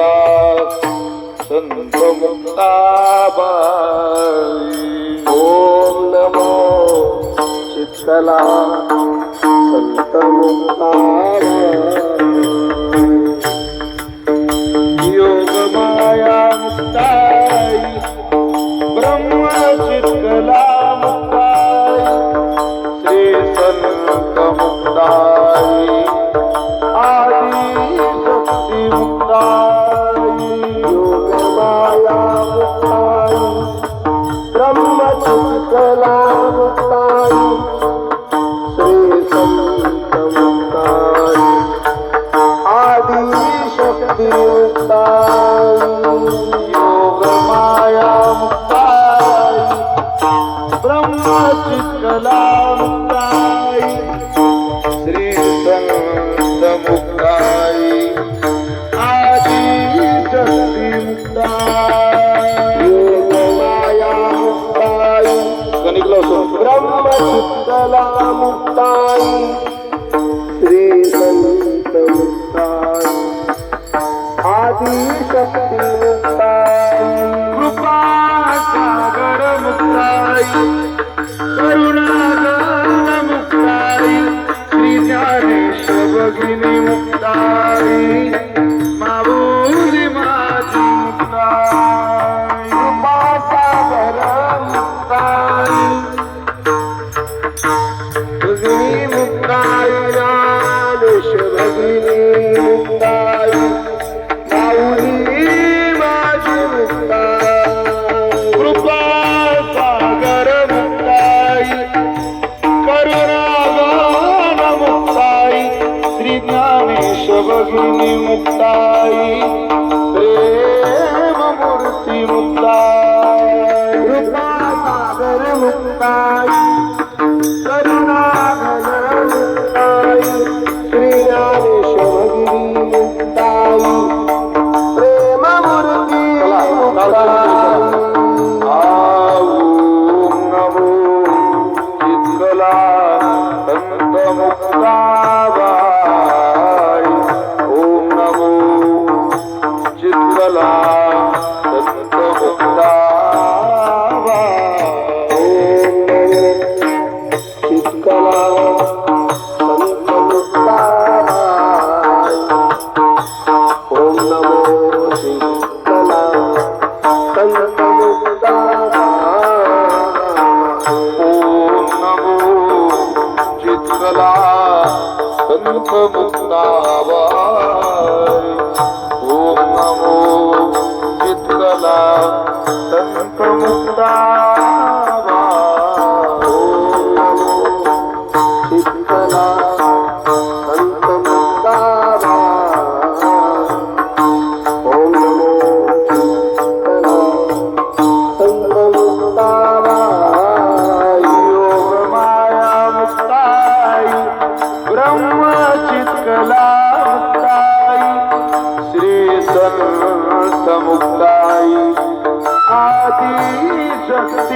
कैलास संत मुक्ताबाई ओम नमो चित्तला संत मुक्ताबाई आनंद मुक्ताई आदि शक्ती मुक्ताई योगमाया मुक्ताई कनिकलो सो ब्रह्मचित्तला मुक्ताई श्री संत मुक्ताई आदि शक्ती मुक्ताई कृपा सागर मुक्ताई ơi ਅਗਨੀ ਮੁਕਤਾਈ। मुक्ता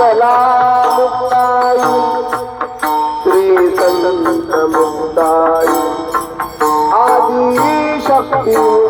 कला मु आदि शक्ति